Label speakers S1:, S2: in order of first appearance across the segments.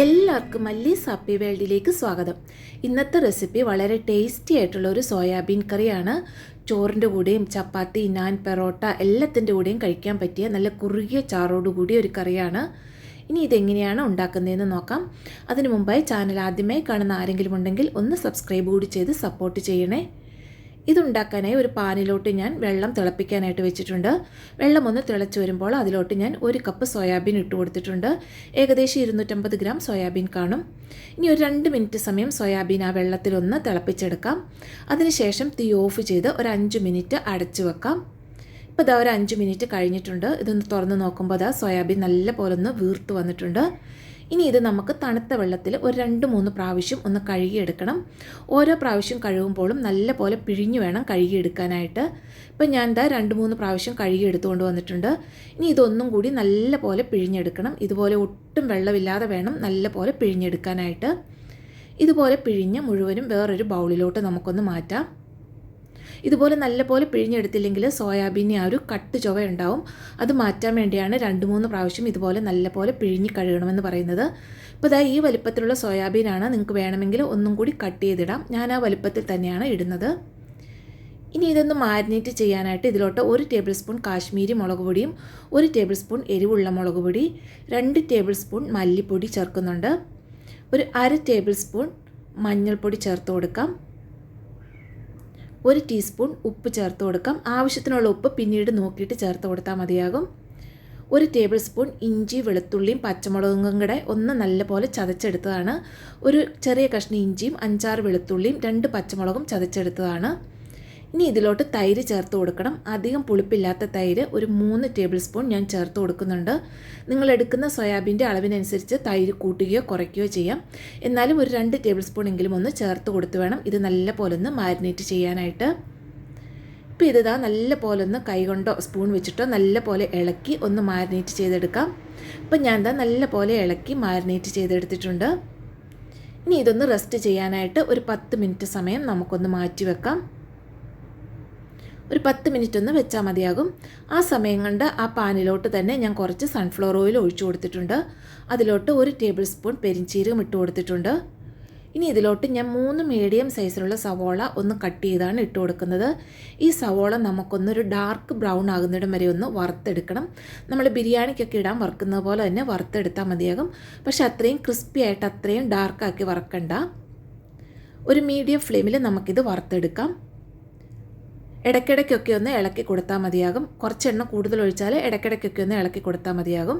S1: എല്ലാവർക്കും മല്ലി സാപ്പി വേൾഡിലേക്ക് സ്വാഗതം. ഇന്നത്തെ റെസിപ്പി വളരെ ടേസ്റ്റി ആയിട്ടുള്ള ഒരു സോയാബീൻ കറിയാണ്. ചോറിന്റെ കൂടെയും ചപ്പാത്തി നാൻ പെറോട്ട എല്ലാത്തിന്റെ കൂടെയും കഴിക്കാൻ പറ്റിയ നല്ല കുറുകിയ ചാറോടുകൂടിയ ഒരു കറിയാണ്. ഇനി ഇതെങ്ങനെയാണ് ഉണ്ടാക്കുന്നതെന്ന് നോക്കാം. അതിനു മുമ്പായി ചാനൽ ആദ്യമായി കാണുന്ന ആരെങ്കിലും ഉണ്ടെങ്കിൽ ഒന്ന് സബ്സ്ക്രൈബ് കൂടി ചെയ്ത് സപ്പോർട്ട് ചെയ്യണേ. ഇതുണ്ടാക്കാനായി ഒരു പാനിലോട്ട് ഞാൻ വെള്ളം തിളപ്പിക്കാനായിട്ട് വെച്ചിട്ടുണ്ട്. വെള്ളം ഒന്ന് തിളച്ച് വരുമ്പോൾ അതിലോട്ട് ഞാൻ ഒരു കപ്പ് സോയാബീൻ ഇട്ട് കൊടുത്തിട്ടുണ്ട്. ഏകദേശം ഇരുന്നൂറ്റമ്പത് ഗ്രാം സോയാബീൻ കാണും. ഇനി ഒരു രണ്ട് മിനിറ്റ് സമയം സോയാബീൻ ആ വെള്ളത്തിലൊന്ന് തിളപ്പിച്ചെടുക്കാം. അതിനുശേഷം തീ ഓഫ് ചെയ്ത് ഒരു അഞ്ച് മിനിറ്റ് അടച്ചു വെക്കാം. ഇപ്പോൾ ഇതാ ഒരു അഞ്ച് മിനിറ്റ് കഴിഞ്ഞിട്ടുണ്ട്. ഇതൊന്ന് തുറന്ന് നോക്കുമ്പോൾ അതാ സോയാബീൻ നല്ല പോലെ ഒന്ന് വീർത്ത് വന്നിട്ടുണ്ട്. ഇനി ഇത് നമുക്ക് തണുത്ത വെള്ളത്തിൽ ഒരു രണ്ട് മൂന്ന് പ്രാവശ്യം ഒന്ന് കഴുകിയെടുക്കണം. ഓരോ പ്രാവശ്യം കഴുകുമ്പോഴും നല്ല പോലെ പിഴിഞ്ഞു വേണം കഴുകിയെടുക്കാനായിട്ട്. ഇപ്പം ഞാൻ എന്താ രണ്ട് മൂന്ന് പ്രാവശ്യം കഴുകിയെടുത്തുകൊണ്ട് വന്നിട്ടുണ്ട്. ഇനി ഇതൊന്നും കൂടി നല്ല പോലെ പിഴിഞ്ഞെടുക്കണം. ഇതുപോലെ ഒട്ടും വെള്ളമില്ലാതെ വേണം നല്ല പോലെ പിഴിഞ്ഞെടുക്കാനായിട്ട്. ഇതുപോലെ പിഴിഞ്ഞ് മുഴുവനും വേറൊരു ബൗളിലോട്ട് നമുക്കൊന്ന് മാറ്റാം. ഇതുപോലെ നല്ലപോലെ പിഴിഞ്ഞെടുത്തില്ലെങ്കിൽ സോയാബീനി ആ ഒരു കട്ട് ചുവ ഉണ്ടാവും. അത് മാറ്റാൻ വേണ്ടിയാണ് രണ്ട് മൂന്ന് പ്രാവശ്യം ഇതുപോലെ നല്ലപോലെ പിഴിഞ്ഞ് കഴുകണമെന്ന് പറയുന്നത്. ഇപ്പോൾ ഇതാ ഈ വലിപ്പത്തിലുള്ള സോയാബീനാണ് നിങ്ങൾക്ക് വേണമെങ്കിൽ ഒന്നും കൂടി കട്ട് ചെയ്തിടാം. ഞാൻ ആ വലിപ്പത്തിൽ തന്നെയാണ് ഇടുന്നത്. ഇനി ഇതൊന്ന് മാരിനേറ്റ് ചെയ്യാനായിട്ട് ഇതിലോട്ട് ഒരു ടേബിൾ സ്പൂൺ കാശ്മീരി മുളക് പൊടിയും ഒരു ടേബിൾ സ്പൂൺ എരിവുള്ള മുളക് പൊടി രണ്ട് ടേബിൾ സ്പൂൺ മല്ലിപ്പൊടി ചേർക്കുന്നുണ്ട്. ഒരു അര ടേബിൾ സ്പൂൺ മഞ്ഞൾപ്പൊടി ചേർത്ത് കൊടുക്കാം. ഒരു ടീസ്പൂൺ ഉപ്പ് ചേർത്ത് കൊടുക്കാം. ആവശ്യത്തിനുള്ള ഉപ്പ് പിന്നീട് നോക്കിയിട്ട് ചേർത്ത് കൊടുത്താൽ മതിയാകും. ഒരു ടേബിൾ സ്പൂൺ ഇഞ്ചി വെളുത്തുള്ളിയും പച്ചമുളകും കൂടെ ഒന്ന് നല്ലപോലെ ചതച്ചെടുത്തതാണ്. ഒരു ചെറിയ കഷ്ണം ഇഞ്ചിയും അഞ്ചാറ് വെളുത്തുള്ളിയും രണ്ട് പച്ചമുളകും ചതച്ചെടുത്തതാണ്. ഇനി ഇതിലോട്ട് തൈര് ചേർത്ത് കൊടുക്കണം. അധികം പുളിപ്പില്ലാത്ത തൈര് ഒരു മൂന്ന് ടേബിൾ സ്പൂൺ ഞാൻ ചേർത്ത് കൊടുക്കുന്നുണ്ട്. നിങ്ങൾ എടുക്കുന്ന സോയാബീന്റെ അളവിനനുസരിച്ച് തൈര് കൂട്ടുകയോ കുറയ്ക്കുകയോ ചെയ്യാം. എന്നാലും ഒരു രണ്ട് ടേബിൾ സ്പൂൺ എങ്കിലും ഒന്ന് ചേർത്ത് കൊടുത്ത് വേണം ഇത് നല്ല പോലെ ഒന്ന് മാരിനേറ്റ് ചെയ്യാനായിട്ട്. ഇപ്പോൾ ഇതാ നല്ല പോലെ ഒന്ന് കൈകൊണ്ടോ സ്പൂൺ വെച്ചിട്ടോ നല്ല പോലെ ഇളക്കി ഒന്ന് മാരിനേറ്റ് ചെയ്തെടുക്കാം. ഇപ്പം ഞാൻ ഇതാ നല്ല പോലെ ഇളക്കി മാരിനേറ്റ് ചെയ്തെടുത്തിട്ടുണ്ട്. ഇനി ഇതൊന്ന് റെസ്റ്റ് ചെയ്യാനായിട്ട് ഒരു പത്ത് മിനിറ്റ് സമയം നമുക്കൊന്ന് മാറ്റി വെക്കാം. ഒരു പത്ത് മിനിറ്റ് ഒന്ന് വെച്ചാൽ മതിയാകും. ആ സമയം കൊണ്ട് ആ പാനിലോട്ട് തന്നെ ഞാൻ കുറച്ച് സൺഫ്ലവർ ഓയിൽ ഒഴിച്ചു കൊടുത്തിട്ടുണ്ട്. അതിലോട്ട് ഒരു ടേബിൾ സ്പൂൺ പെരിഞ്ചീരകം ഇട്ട് കൊടുത്തിട്ടുണ്ട്. ഇനി ഇതിലോട്ട് ഞാൻ മൂന്ന് മീഡിയം സൈസിലുള്ള സവോള ഒന്ന് കട്ട് ചെയ്താണ് ഇട്ട് കൊടുക്കുന്നത്. ഈ സവോള നമുക്കൊന്നൊരു ഡാർക്ക് ബ്രൗൺ ആകുന്നിടം വരെ ഒന്ന് വറുത്തെടുക്കണം. നമ്മൾ ബിരിയാണിക്കൊക്കെ ഇടാൻ വറുക്കുന്നത് പോലെ തന്നെ വറുത്തെടുത്താൽ മതിയാകും. പക്ഷേ അത്രയും ക്രിസ്പി ആയിട്ട് അത്രയും ഡാർക്കാക്കി വറക്കണ്ട. ഒരു മീഡിയം ഫ്ലെയിമിൽ നമുക്കിത് വറുത്തെടുക്കാം. ഇടയ്ക്കിടയ്ക്കൊക്കെ ഒന്ന് ഇളക്കി കൊടുത്താൽ മതിയാകും. കുറച്ച് എണ്ണ കൂടുതൽ ഒഴിച്ചാൽ ഇടയ്ക്കിടയ്ക്കൊക്കെ ഒന്ന് ഇളക്കി കൊടുത്താൽ മതിയാകും.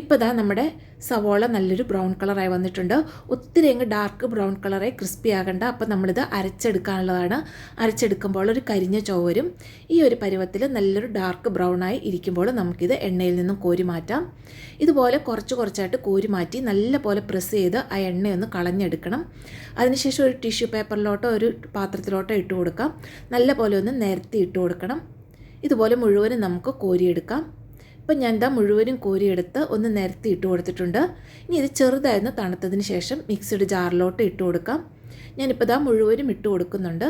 S1: ഇപ്പോൾ ഇതാ നമ്മുടെ സവോള നല്ലൊരു ബ്രൗൺ കളറായി വന്നിട്ടുണ്ട്. ഒത്തിരി അങ്ങ് ഡാർക്ക് ബ്രൗൺ കളറായി ക്രിസ്പി ആകണ്ട. അപ്പോൾ നമ്മളിത് അരച്ചെടുക്കാനുള്ളതാണ്. അരച്ചെടുക്കുമ്പോൾ ഒരു കരിഞ്ഞ വരും ഈ ഒരു പരുവത്തിൽ നല്ലൊരു ഡാർക്ക് ബ്രൗൺ ആയി ഇരിക്കുമ്പോൾ നമുക്കിത് എണ്ണയിൽ നിന്നും കോരി മാറ്റാം. ഇതുപോലെ കുറച്ച് കുറച്ചായിട്ട് കോരി മാറ്റി നല്ല പോലെ പ്രസ് ചെയ്ത് ആ എണ്ണയൊന്ന് കളഞ്ഞെടുക്കണം. അതിനുശേഷം ഒരു ടിഷ്യൂ പേപ്പറിലോട്ടോ ഒരു പാത്രത്തിലോട്ടോ ഇട്ട് കൊടുക്കാം. നല്ല പോലെ ഒന്ന് നിരത്തി ഇട്ട് കൊടുക്കണം. ഇതുപോലെ മുഴുവനും നമുക്ക് കോരിയെടുക്കാം. ഇപ്പം ഞാൻ ഇതാ മുഴുവനും കോരിയെടുത്ത് ഒന്ന് നിരത്തി ഇട്ട് കൊടുത്തിട്ടുണ്ട്. ഇനി ഇത് ചെറുതായിരുന്നു തണുത്തതിന് ശേഷം മിക്സഡ് ജാറിലോട്ട് ഇട്ട് കൊടുക്കാം. ഞാനിപ്പോൾ ഇതാ മുഴുവനും ഇട്ട് കൊടുക്കുന്നുണ്ട്.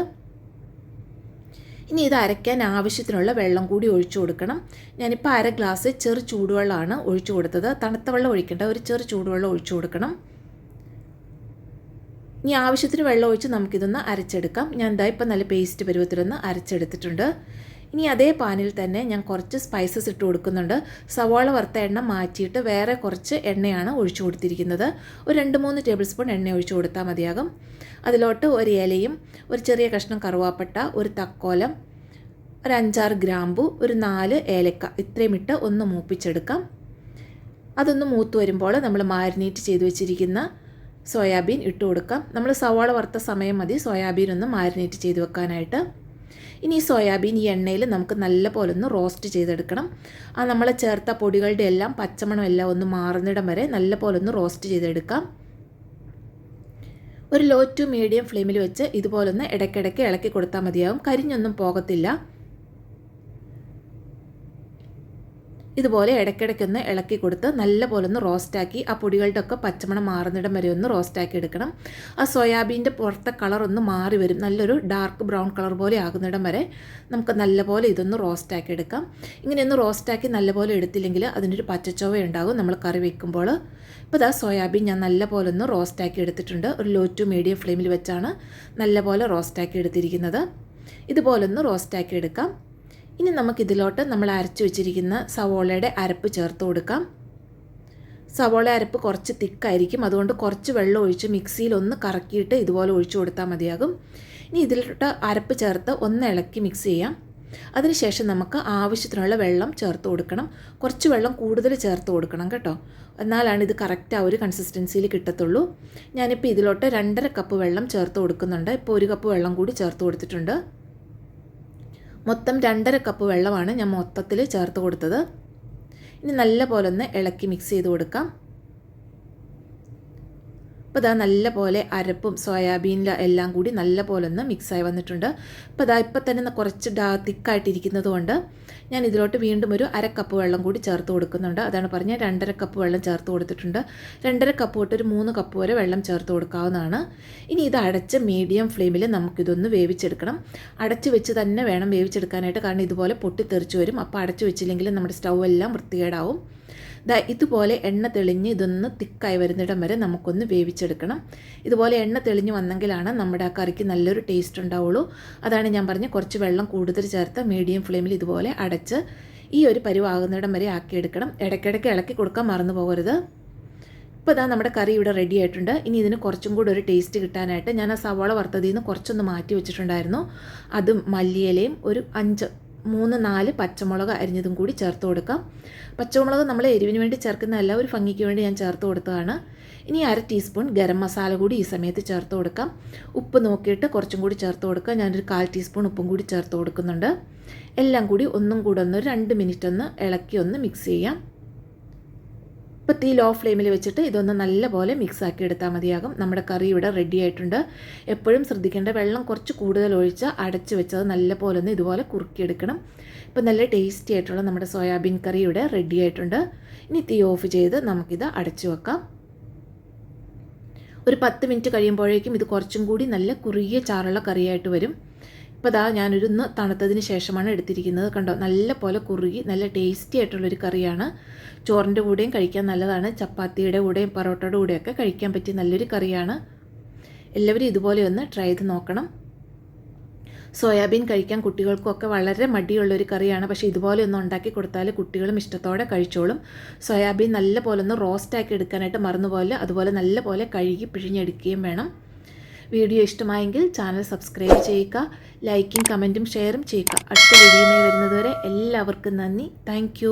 S1: ഇനി ഇത് അരയ്ക്കാൻ ആവശ്യത്തിനുള്ള വെള്ളം കൂടി ഒഴിച്ചു കൊടുക്കണം. ഞാനിപ്പോൾ അര ഗ്ലാസ് ചെറു ചൂടുവെള്ളമാണ് ഒഴിച്ചു കൊടുത്തത്. തണുത്ത വെള്ളം ഒഴിക്കേണ്ട ഒരു ചെറു ചൂടുവെള്ളം ഒഴിച്ചു കൊടുക്കണം. ഇനി ആവശ്യത്തിന് വെള്ളം ഒഴിച്ച് നമുക്കിതൊന്ന് അരച്ചെടുക്കാം. ഞാൻ എന്താ ഇപ്പം നല്ല പേസ്റ്റ് പരുവത്തിലൊന്ന് അരച്ചെടുത്തിട്ടുണ്ട്. ഇനി അതേ പാനിൽ തന്നെ ഞാൻ കുറച്ച് സ്പൈസസ് ഇട്ട് കൊടുക്കുന്നുണ്ട്. സവാള വറുത്ത എണ്ണ മാറ്റിയിട്ട് വേറെ കുറച്ച് എണ്ണയാണ് ഒഴിച്ചു കൊടുത്തിരിക്കുന്നത്. ഒരു രണ്ട് മൂന്ന് ടേബിൾ സ്പൂൺ എണ്ണ ഒഴിച്ചു കൊടുത്താൽ മതിയാകും. അതിലോട്ട് ഒരു ഇലയും ഒരു ചെറിയ കഷ്ണം കറുവാപ്പട്ട ഒരു തക്കോലം ഒരു അഞ്ചാറ് ഗ്രാമ്പു ഒരു നാല് ഏലക്ക ഇത്രയും ഇട്ട് ഒന്ന് മൂപ്പിച്ചെടുക്കാം. അതൊന്ന് മൂത്ത് വരുമ്പോൾ നമ്മൾ മാരിനേറ്റ് ചെയ്ത് വെച്ചിരിക്കുന്ന സോയാബീൻ ഇട്ട് കൊടുക്കാം. നമ്മൾ സവാള വറുത്ത സമയം മതി സോയാബീൻ ഒന്ന് മാരിനേറ്റ് ചെയ്ത് വെക്കാനായിട്ട്. ഇനി സോയാബീൻ ഈ എണ്ണയിൽ നമുക്ക് നല്ല പോലെ ഒന്ന് റോസ്റ്റ് ചെയ്തെടുക്കണം. ആ നമ്മൾ ചേർത്ത പൊടികളുടെ എല്ലാം പച്ചമണം എല്ലാം ഒന്ന് മാറുന്നിടം വരെ നല്ല പോലെ ഒന്ന് റോസ്റ്റ് ചെയ്തെടുക്കാം. ഒരു ലോ ടു മീഡിയം ഫ്ലെയിമിൽ വെച്ച് ഇതുപോലൊന്ന് ഇടയ്ക്കിടയ്ക്ക് ഇളക്കി കൊടുത്താൽ മതിയാവും. കരിഞ്ഞൊന്നും പോകത്തില്ല. ഇതുപോലെ ഇടയ്ക്കിടയ്ക്കൊന്ന് ഇളക്കി കൊടുത്ത് നല്ല പോലെ ഒന്ന് റോസ്റ്റാക്കി ആ പൊടികളുടെ ഒക്കെ പച്ചമണം മാറുന്നിടം വരെ ഒന്ന് റോസ്റ്റാക്കി എടുക്കണം. ആ സോയാബീന്റെ പുറത്തെ കളർ ഒന്ന് മാറി വരും. നല്ലൊരു ഡാർക്ക് ബ്രൗൺ കളർ പോലെ ആകുന്നിടം വരെ നമുക്ക് നല്ല പോലെ ഇതൊന്ന് റോസ്റ്റാക്കി എടുക്കാം. ഇങ്ങനെ ഒന്ന് റോസ്റ്റാക്കി നല്ലപോലെ എടുത്തില്ലെങ്കിൽ അതിനൊരു പച്ചച്ചോവ ഉണ്ടാകും നമ്മൾ കറി വെക്കുമ്പോൾ. ഇപ്പോൾ ഇതാ സോയാബീൻ ഞാൻ നല്ല പോലെ ഒന്ന് റോസ്റ്റാക്കി എടുത്തിട്ടുണ്ട്. ഒരു ലോ ടു മീഡിയം ഫ്ലെയിമിൽ വെച്ചാണ് നല്ല പോലെ റോസ്റ്റാക്കി എടുത്തിരിക്കുന്നത്. ഇതുപോലൊന്ന് റോസ്റ്റാക്കി എടുക്കാം. ഇനി നമുക്കിതിലോട്ട് നമ്മൾ അരച്ചു വെച്ചിരിക്കുന്ന സവോളയുടെ അരപ്പ് ചേർത്ത് കൊടുക്കാം. സവോള അരപ്പ് കുറച്ച് തിക്കായിരിക്കും. അതുകൊണ്ട് കുറച്ച് വെള്ളം ഒഴിച്ച് മിക്സിയിൽ ഒന്ന് കറക്കിയിട്ട് ഇതുപോലെ ഒഴിച്ചു കൊടുത്താൽ മതിയാകും. ഇനി ഇതിലോട്ട് അരപ്പ് ചേർത്ത് ഒന്ന് ഇളക്കി മിക്സ് ചെയ്യാം. അതിനുശേഷം നമുക്ക് ആവശ്യത്തിനുള്ള വെള്ളം ചേർത്ത് കൊടുക്കണം. കുറച്ച് വെള്ളം കൂടുതൽ ചേർത്ത് കൊടുക്കണം കേട്ടോ. എന്നാലാണ് ഇത് കറക്റ്റ് ആ ഒരു കൺസിസ്റ്റൻസിയിൽ കിട്ടത്തുള്ളൂ. ഞാനിപ്പോൾ ഇതിലോട്ട് രണ്ടര കപ്പ് വെള്ളം ചേർത്ത് കൊടുക്കുന്നുണ്ട്. ഇപ്പോൾ ഒരു കപ്പ് വെള്ളം കൂടി ചേർത്ത് കൊടുത്തിട്ടുണ്ട്. മൊത്തം രണ്ടര കപ്പ് വെള്ളമാണ് ഞാൻ മൊത്തത്തിൽ ചേർത്ത് കൊടുത്തത്. ഇനി നല്ല പോലെ ഒന്ന് ഇളക്കി മിക്സ് ചെയ്ത് കൊടുക്കാം. അപ്പോൾ ഇതാ നല്ല പോലെ അരപ്പും സോയാബീനിൽ എല്ലാം കൂടി നല്ല പോലെ ഒന്ന് മിക്സായി വന്നിട്ടുണ്ട്. അപ്പോൾ ഇതാ ഇപ്പം തന്നെ കുറച്ച് ഡാ തിക്കായിട്ടിരിക്കുന്നത് കൊണ്ട് ഞാൻ ഇതിലോട്ട് വീണ്ടും ഒരു അര കപ്പ് വെള്ളം കൂടി ചേർത്ത് കൊടുക്കുന്നുണ്ട്. അതാണ് പറഞ്ഞാൽ രണ്ടര കപ്പ് വെള്ളം ചേർത്ത് കൊടുത്തിട്ടുണ്ട്. രണ്ടര കപ്പ് തൊട്ട് ഒരു മൂന്ന് കപ്പ് വരെ വെള്ളം ചേർത്ത് കൊടുക്കാവുന്നതാണ്. ഇനി ഇത് അടച്ച് മീഡിയം ഫ്ലെയിമിൽ നമുക്കിതൊന്ന് വേവിച്ചെടുക്കണം. അടച്ച് വെച്ച് തന്നെ വേണം വേവിച്ചെടുക്കാനായിട്ട്. കാരണം ഇതുപോലെ പൊട്ടിത്തെറിച്ച് വരും. അപ്പോൾ അടച്ച് വെച്ചില്ലെങ്കിൽ നമ്മുടെ സ്റ്റൗ എല്ലാം വൃത്തികേടാവും. ദാ ഇതുപോലെ എണ്ണ തെളിഞ്ഞ് ഇതൊന്ന് തിക്കായി വരുന്നിടം വരെ നമുക്കൊന്ന് വേവിച്ചെടുക്കണം. ഇതുപോലെ എണ്ണ തെളിഞ്ഞ് വന്നെങ്കിലാണ് നമ്മുടെ ആ കറിക്ക് നല്ലൊരു ടേസ്റ്റ് ഉണ്ടാവുള്ളൂ. അതാണ് ഞാൻ പറഞ്ഞ കുറച്ച് വെള്ളം കൂടുതൽ ചേർത്ത് മീഡിയം ഫ്ലെയിമിൽ ഇതുപോലെ അടച്ച് ഈ ഒരു പരിവാകുന്നിടം വരെ ആക്കിയെടുക്കണം. ഇടയ്ക്കിടയ്ക്ക് ഇളക്കി കൊടുക്കാൻ മറന്നു പോകരുത്. ഇപ്പോൾ ഇതാ നമ്മുടെ കറി ഇവിടെ റെഡി ആയിട്ടുണ്ട്. ഇനി ഇതിന് കുറച്ചും കൂടി ഒരു ടേസ്റ്റ് കിട്ടാനായിട്ട് ഞാൻ ആ സവാള വറുത്തതിൽ നിന്ന് കുറച്ചൊന്ന് മാറ്റി വെച്ചിട്ടുണ്ടായിരുന്നു. അതും മല്ലിയിലയും ഒരു അഞ്ച് മൂന്ന് നാല് പച്ചമുളക് അരിഞ്ഞതും കൂടി ചേർത്ത് കൊടുക്കാം. പച്ചമുളക് നമ്മൾ എരിവിന് വേണ്ടി ചേർക്കുന്നതല്ല ഒരു ഭംഗിക്ക് വേണ്ടി ഞാൻ ചേർത്ത് കൊടുത്തതാണ്. ഇനി അര ടീസ്പൂൺ ഗരം മസാല കൂടി ഈ സമയത്ത് ചേർത്ത് കൊടുക്കാം. ഉപ്പ് നോക്കിയിട്ട് കുറച്ചും കൂടി ചേർത്ത് കൊടുക്കുക. ഞാനൊരു കാൽ ടീസ്പൂൺ ഉപ്പും കൂടി ചേർത്ത് കൊടുക്കുന്നുണ്ട്. എല്ലാം കൂടി ഒന്നും കൂടെ ഒന്ന് രണ്ട് മിനിറ്റ് ഒന്ന് ഇളക്കി ഒന്ന് മിക്സ് ചെയ്യാം. ഇപ്പോൾ തീ ലോ ഫ്ലെയിമിൽ വെച്ചിട്ട് ഇതൊന്ന് നല്ലപോലെ മിക്സ് ആക്കി എടുത്താൽ മതിയാകും. നമ്മുടെ കറി ഇവിടെ റെഡി ആയിട്ടുണ്ട്. എപ്പോഴും ശ്രദ്ധിക്കേണ്ട വെള്ളം കുറച്ച് കൂടുതൽ ഒഴിച്ച് അടച്ച് വെച്ചത് നല്ലപോലെ ഒന്ന് ഇതുപോലെ കുറുക്കിയെടുക്കണം. ഇപ്പം നല്ല ടേസ്റ്റി ആയിട്ടുള്ള നമ്മുടെ സോയാബീൻ കറി ഇവിടെ റെഡി ആയിട്ടുണ്ട്. ഇനി തീ ഓഫ് ചെയ്ത് നമുക്കിത് അടച്ചു വെക്കാം. ഒരു പത്ത് മിനിറ്റ് കഴിയുമ്പോഴേക്കും ഇത് കുറച്ചും കൂടി നല്ല കുറുകിയ ചാറുള്ള കറിയായിട്ട് വരും. ഇപ്പോൾ ഇതാ ഞാനൊരു ഒന്ന് തണുത്തതിന് ശേഷമാണ് എടുത്തിരിക്കുന്നത്. കണ്ടോ? നല്ല പോലെ കുറുകി നല്ല ടേസ്റ്റി ആയിട്ടുള്ളൊരു കറിയാണ്. ചോറിന്റെ കൂടെയും കഴിക്കാൻ നല്ലതാണ്. ചപ്പാത്തിയുടെ കൂടെയും പൊറോട്ടയുടെ കൂടെയൊക്കെ കഴിക്കാൻ പറ്റിയ നല്ലൊരു കറിയാണ്. എല്ലാവരും ഇതുപോലെ ഒന്ന് ട്രൈ ചെയ്ത് നോക്കണം. സോയാബീൻ കഴിക്കാൻ കുട്ടികൾക്കൊക്കെ വളരെ മടിയുള്ളൊരു കറിയാണ്. പക്ഷേ ഇതുപോലെ ഒന്ന് ഉണ്ടാക്കി കൊടുത്താൽ കുട്ടികളും ഇഷ്ടത്തോടെ കഴിച്ചോളും. സോയാബീൻ നല്ല പോലെ ഒന്ന് റോസ്റ്റാക്കി എടുക്കാനായിട്ട് മറന്നുപോലെ അതുപോലെ നല്ല പോലെ കഴുകി പിഴിഞ്ഞെടുക്കുകയും വേണം. വീഡിയോ ഇഷ്ടമായെങ്കിൽ ചാനൽ സബ്സ്ക്രൈബ് ചെയ്യുക ലൈക്കും കമന്റും ഷെയറും ചെയ്യുക. അടുത്ത വീഡിയോയുമായി വരുന്നതുവരെ എല്ലാവർക്കും നന്ദി. താങ്ക്